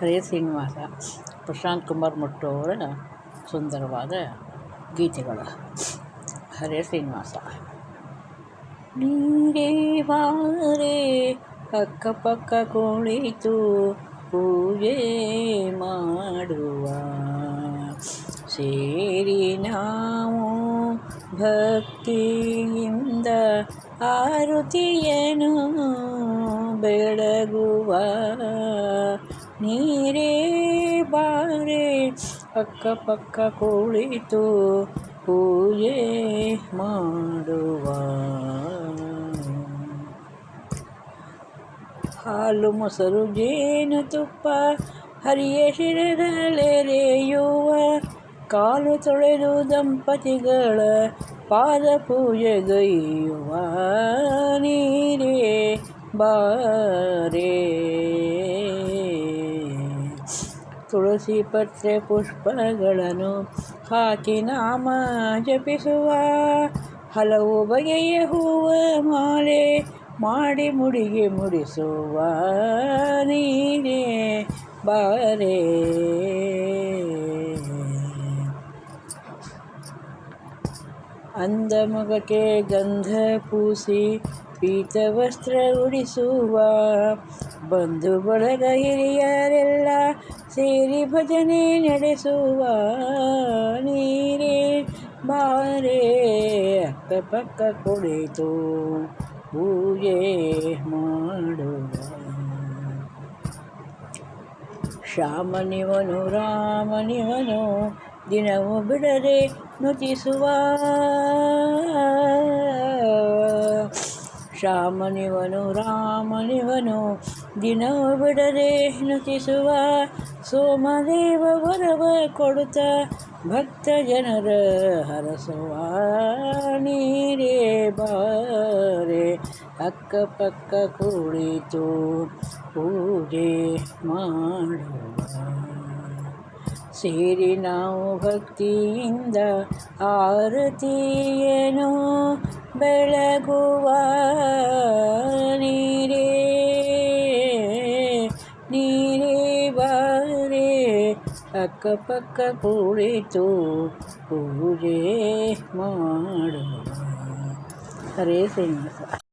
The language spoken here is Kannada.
ಹರೇ ಶ್ರೀನಿವಾಸ. ಪ್ರಶಾಂತ್ ಕುಮಾರ್ ಮಟ್ಟು ಅವರ ಸುಂದರವಾದ ಗೀತೆಗಳು. ಹರೇ ಶ್ರೀನಿವಾಸ. ನೀರೇ ಬಾರೆ ಅಕ್ಕಪಕ್ಕ ಕುಳಿತು ಪೂಜೆ ಮಾಡುವ. ಸೇರಿ ನಾವು ಭಕ್ತಿಯಿಂದ ಆರುತಿಯನ್ನು ಬೆಳಗುವ. ನೀರೇ ಬಾರೆ ಅಕ್ಕಪಕ್ಕ ಕುಳಿತು ಪೂಜೆ ಮಾಡುವ. ಹಾಲು ಮೊಸರು ಜೇನು ತುಪ್ಪ, ಹರಿಯ ಶಿರದಲೆರೆಯುವ ಕಾಲು ತೊಳೆದು ದಂಪತಿಗಳ ಪಾದ ಪೂಜೆಗೈಯುವ ನೀರೇ ಬಾರೆ. ತುಳಸಿ ಪತ್ರೆ ಪುಷ್ಪಗಳನ್ನು ಹಾಕಿ ನಾಮ ಜಪಿಸುವ. ಹಲವು ಬಗೆಯ ಹೂವ ಮಾಲೆ ಮಾಡಿ ಮುಡಿಗೆ ಮುಡಿಸುವ ನೀನೇ ಬಾರೆ. ಅಂದ ಮಗಕ್ಕೆ ಗಂಧ ಪೂಸಿ ಪೀತವಸ್ತ್ರ ಉಡಿಸುವ ಬಂಧು ಬಳಗ ಹಿರಿಯರೆಲ್ಲ ಸೇರಿ ಭಜನೆ ನಡೆಸುವ. ನೀರೇ ಬಾರೆ ಅಕ್ಕಪಕ್ಕ ಕುಳಿತು ಪೂಜೆ ಮಾಡುವ ಶ್ಯಾಮನಿವನು ರಾಮನಿವನು ದಿನವೂ ಬಿಡದೆ ನುತಿಸುವ. ಶ್ಯಾಮನಿವನು ರಾಮನಿವನು, ದಿನವೂ ಬಿಡದೆ ನುತಿಸುವ ಸೋಮದೇವ ವರವ ಕೊಡುತ್ತ ಭಕ್ತ ಜನರ ಹರಸುವ ನೀರೇ ಬಾರೆ. ಅಕ್ಕಪಕ್ಕ ಕುಳಿತು ಪೂಜೆ ಮಾಡುವ. ಸೇರಿ ನಾವು ಭಕ್ತಿಯಿಂದ ಆರತಿಯನು ಬೆಳಗುವ ನೀರೇ ನೀರೇ ಬಾರೆ ಅಕ್ಕಪಕ್ಕ ಕುಳಿತು ಪೂಜೆ ಮಾಡುವ. ಹರೇ ಶ್ರೀನಿವಾಸ.